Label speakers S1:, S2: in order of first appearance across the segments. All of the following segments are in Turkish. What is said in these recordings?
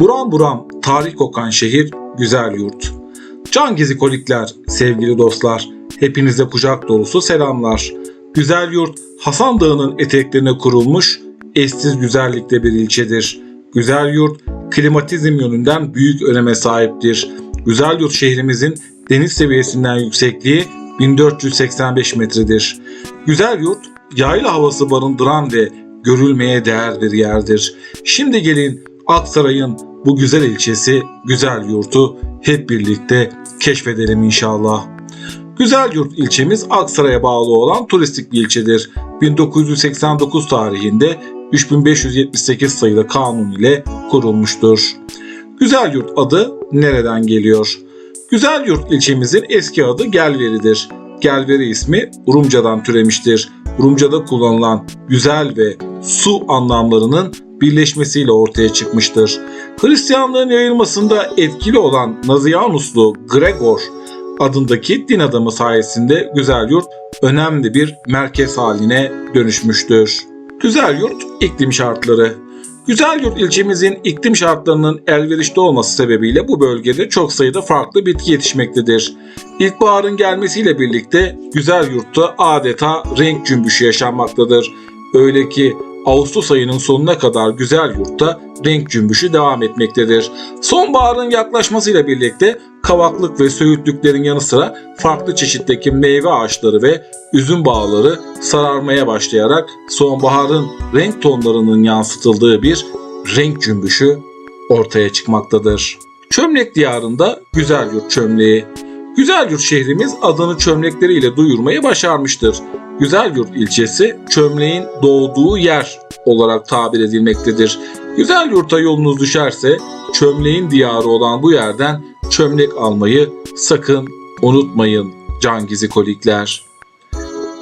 S1: Buram buram tarih kokan şehir, güzel yurt. Can gizikolikler, sevgili dostlar, hepinize kucak dolusu selamlar. Güzel yurt, Hasan Dağı'nın eteklerine kurulmuş, eşsiz güzellikte bir ilçedir. Güzel yurt, klimatizm yönünden büyük öneme sahiptir. Güzel yurt şehrimizin deniz seviyesinden yüksekliği 1485 metredir. Güzel yurt, yayla havası barındıran ve görülmeye değer bir yerdir. Şimdi gelin Aksaray'ın bu güzel ilçesi, güzel yurtu hep birlikte keşfedelim inşallah. Güzel Yurt ilçemiz Aksaray'a bağlı olan turistik bir ilçedir. 1989 tarihinde 3578 sayılı kanun ile kurulmuştur. Güzel Yurt adı nereden geliyor? Güzel Yurt ilçemizin eski adı Gelveri'dir. Gelveri ismi Rumcadan türemiştir. Rumcada kullanılan güzel ve su anlamlarının birleşmesiyle ortaya çıkmıştır. Hristiyanlığın yayılmasında etkili olan Nazianuslu Gregor adındaki din adamı sayesinde Güzel Yurt önemli bir merkez haline dönüşmüştür. Güzel Yurt iklim şartları Güzel Yurt ilçemizin iklim şartlarının elverişli olması sebebiyle bu bölgede çok sayıda farklı bitki yetişmektedir. İlkbaharın gelmesiyle birlikte Güzel Yurt'ta adeta renk cümbüşü yaşanmaktadır. Öyle ki Ağustos ayının sonuna kadar Güzel Yurt'ta renk cümbüşü devam etmektedir. Sonbaharın yaklaşmasıyla birlikte kavaklık ve söğütlüklerin yanı sıra farklı çeşitteki meyve ağaçları ve üzüm bağları sararmaya başlayarak sonbaharın renk tonlarının yansıtıldığı bir renk cümbüşü ortaya çıkmaktadır. Çömlek diyarında Güzel Yurt Çömleği Güzel Yurt şehrimiz adını çömlekleriyle duyurmayı başarmıştır. Güzel Yurt ilçesi çömleğin doğduğu yer olarak tabir edilmektedir. Güzel Yurt'a yolunuz düşerse çömleğin diyarı olan bu yerden çömlek almayı sakın unutmayın can gizikolikler.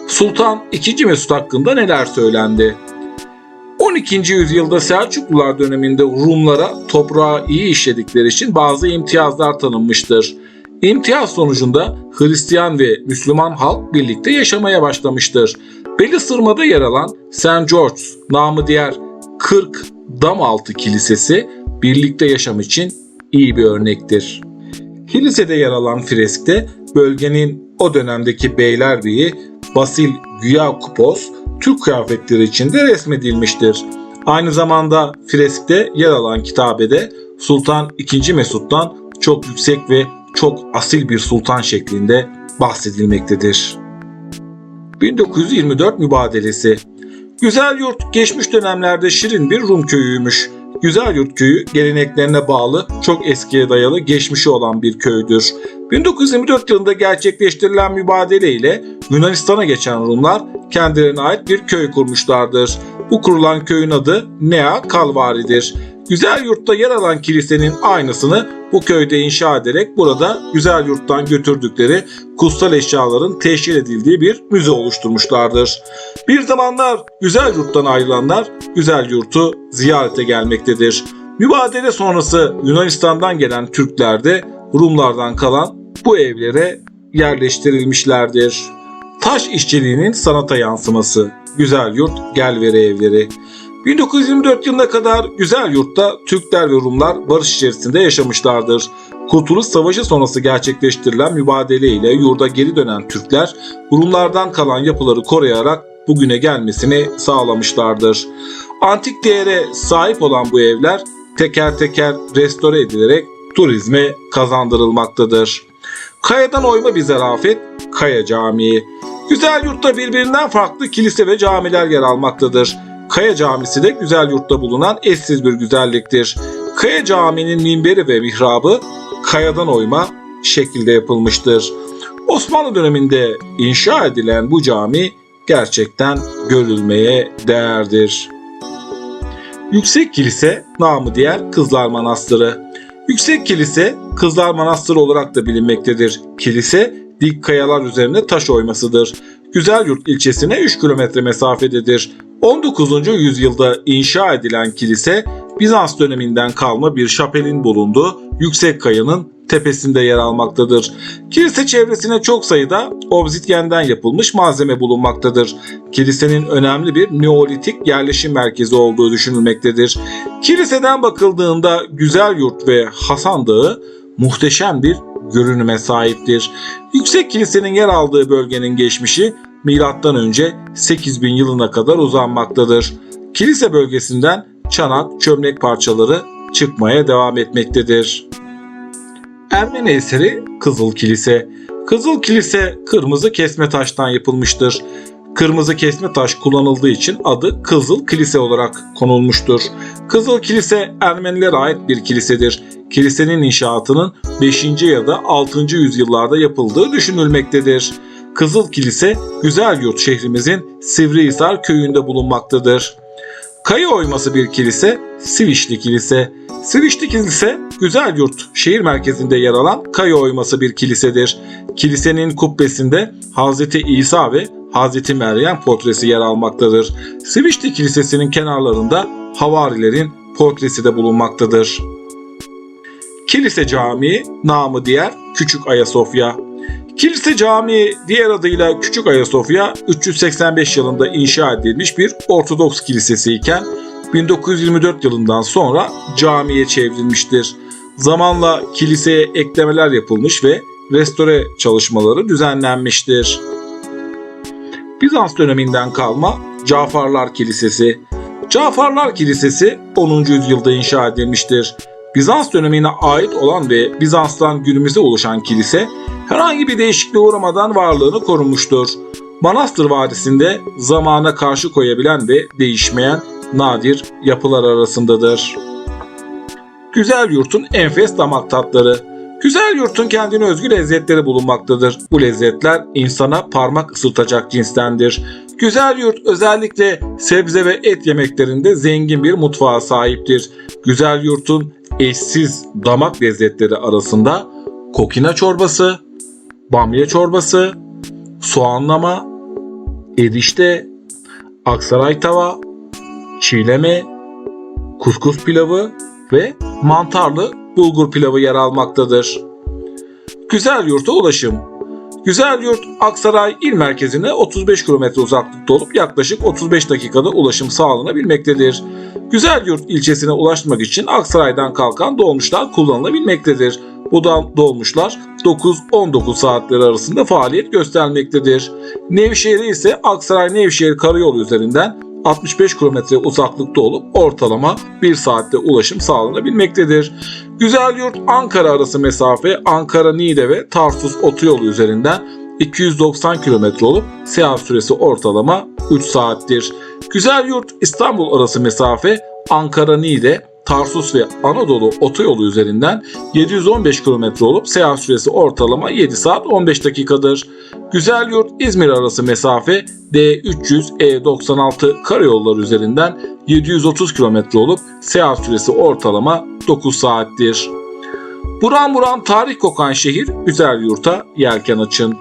S1: Sultan II. Mesut hakkında neler söylendi? 12. yüzyılda Selçuklular döneminde Rumlara toprağı iyi işledikleri için bazı imtiyazlar tanınmıştır. İmtiyaz sonucunda Hristiyan ve Müslüman halk birlikte yaşamaya başlamıştır. Belisırma'da yer alan St. George, namı diğer 40 Damaltı Kilisesi birlikte yaşam için iyi bir örnektir. Kilisede yer alan freskte bölgenin o dönemdeki beylerbeyi Basil Gyakupos Türk kıyafetleri içinde resmedilmiştir. Aynı zamanda freskte yer alan kitabede Sultan II. Mesut'tan çok yüksek ve çok asil bir sultan şeklinde bahsedilmektedir. 1924 mübadelesi Güzel Yurt geçmiş dönemlerde şirin bir Rum köyüymüş. Güzel Yurt köyü geleneklerine bağlı çok eskiye dayalı geçmişi olan bir köydür. 1924 yılında gerçekleştirilen mübadele ile Yunanistan'a geçen Rumlar kendilerine ait bir köy kurmuşlardır. Bu kurulan köyün adı Nea Kalvari'dir. Güzel Yurt'ta yer alan kilisenin aynısını bu köyde inşa ederek burada Güzel Yurt'tan götürdükleri kutsal eşyaların teşhir edildiği bir müze oluşturmuşlardır. Bir zamanlar Güzel Yurt'tan ayrılanlar Güzel Yurt'u ziyarete gelmektedir. Mübadele sonrası Yunanistan'dan gelen Türkler de Rumlardan kalan bu evlere yerleştirilmişlerdir. Taş işçiliğinin sanata yansıması Güzel Yurt Gelveri Evleri 1924 yılına kadar Güzel Yurt'ta Türkler ve Rumlar barış içerisinde yaşamışlardır. Kurtuluş Savaşı sonrası gerçekleştirilen mübadele ile yurda geri dönen Türkler Rumlardan kalan yapıları koruyarak bugüne gelmesini sağlamışlardır. Antik değere sahip olan bu evler teker teker restore edilerek turizme kazandırılmaktadır. Kayadan oyma bir zarafet Kaya Camii. Güzel yurtta birbirinden farklı kilise ve camiler yer almaktadır. Kaya Camisi de Güzel Yurt'ta bulunan eşsiz bir güzelliktir. Kaya Camii'nin minberi ve mihrabı kayadan oyma şekilde yapılmıştır. Osmanlı döneminde inşa edilen bu cami gerçekten görülmeye değerdir. Yüksek Kilise namı diğer Kızlar Manastırı. Yüksek Kilise Kızlar Manastırı olarak da bilinmektedir. Kilise dik kayalar üzerine taş oymasıdır. Güzelyurt ilçesine 3 kilometre mesafededir. 19. yüzyılda inşa edilen kilise Bizans döneminden kalma bir şapelin bulunduğu yüksek kayanın tepesinde yer almaktadır. Kilise çevresine çok sayıda obsidyenden yapılmış malzeme bulunmaktadır. Kilisenin önemli bir Neolitik yerleşim merkezi olduğu düşünülmektedir. Kiliseden bakıldığında Güzel Yurt ve Hasan Dağı muhteşem bir görünüme sahiptir. Yüksek Kilisenin yer aldığı bölgenin geçmişi milattan önce 8000 yılına kadar uzanmaktadır. Kilise bölgesinden çanak, çömlek parçaları çıkmaya devam etmektedir. Ermeni eseri Kızıl Kilise. Kızıl Kilise kırmızı kesme taştan yapılmıştır. Kırmızı kesme taş kullanıldığı için adı Kızıl Kilise olarak konulmuştur. Kızıl Kilise Ermenilere ait bir kilisedir. Kilisenin inşaatının 5. ya da 6. yüzyıllarda yapıldığı düşünülmektedir. Kızıl Kilise Güzelyurt şehrimizin Sivrihisar köyünde bulunmaktadır. Kaya oyması bir kilise Sivişli Kilise. Sivişli Kilise Güzelyurt şehir merkezinde yer alan kaya oyması bir kilisedir. Kilisenin kubbesinde Hazreti İsa ve Hazreti Meryem portresi yer almaktadır. Sivişli Kilisesi'nin kenarlarında havarilerin portresi de bulunmaktadır. Kilise Camii, namı diğer Küçük Ayasofya. Kilise Camii diğer adıyla Küçük Ayasofya 385 yılında inşa edilmiş bir Ortodoks kilisesi iken 1924 yılından sonra camiye çevrilmiştir. Zamanla kiliseye eklemeler yapılmış ve restore çalışmaları düzenlenmiştir. Bizans döneminden kalma Cafarlar Kilisesi. Cafarlar Kilisesi 10. yüzyılda inşa edilmiştir. Bizans dönemine ait olan ve Bizans'tan günümüze ulaşan kilise herhangi bir değişikliğe uğramadan varlığını korumuştur. Manastır Vadisi'nde zamana karşı koyabilen ve değişmeyen nadir yapılar arasındadır. Güzel Yurt'un enfes damak tatları. Güzel Yurt'un kendine özgü lezzetleri bulunmaktadır. Bu lezzetler insana parmak ısırtacak cinstendir. Güzel Yurt özellikle sebze ve et yemeklerinde zengin bir mutfağa sahiptir. Güzel Yurt'un eşsiz damak lezzetleri arasında kokina çorbası, bamya çorbası, soğanlama, erişte, aksaray tava, çiğleme, kuskus pilavı ve mantarlı bulgur pilavı yer almaktadır. Güzel Yurt'a ulaşım Güzel Yurt Aksaray il merkezine 35 km uzaklıkta olup yaklaşık 35 dakikada ulaşım sağlanabilmektedir. Güzel Yurt ilçesine ulaşmak için Aksaray'dan kalkan dolmuşlar kullanılabilmektedir. Bu dolmuşlar 9-19 saatleri arasında faaliyet göstermektedir. Nevşehir'e ise Aksaray-Nevşehir karayolu üzerinden 65 km uzaklıkta olup ortalama 1 saatte ulaşım sağlanabilmektedir. Güzelyurt Ankara arası mesafe Ankara Niğde ve Tarsus otoyolu üzerinden 290 km olup seyahat süresi ortalama 3 saattir. Güzelyurt İstanbul arası mesafe Ankara Niğde Tarsus ve Anadolu otoyolu üzerinden 715 km olup seyahat süresi ortalama 7 saat 15 dakikadır. Güzelyurt İzmir arası mesafe D300 E96 karayolları üzerinden 730 km olup seyahat süresi ortalama 9 saattir. Buram buram tarih kokan şehir Güzel Yurt'a yelken açın.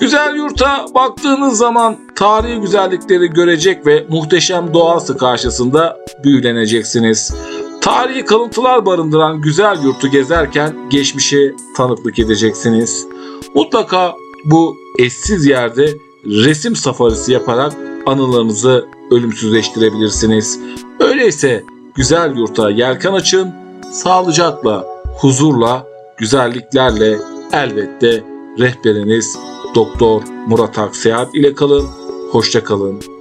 S1: Güzel Yurt'a baktığınız zaman tarihi güzellikleri görecek ve muhteşem doğası karşısında büyüleneceksiniz. Tarihi kalıntılar barındıran güzel yurtu gezerken geçmişe tanıklık edeceksiniz. Mutlaka bu eşsiz yerde resim safarisi yaparak anılarınızı ölümsüzleştirebilirsiniz. Öyleyse güzel yurta yelken açın, sağlıcakla, huzurla, güzelliklerle elbette rehberiniz Doktor Murat Akseyahat ile kalın. Hoşça kalın.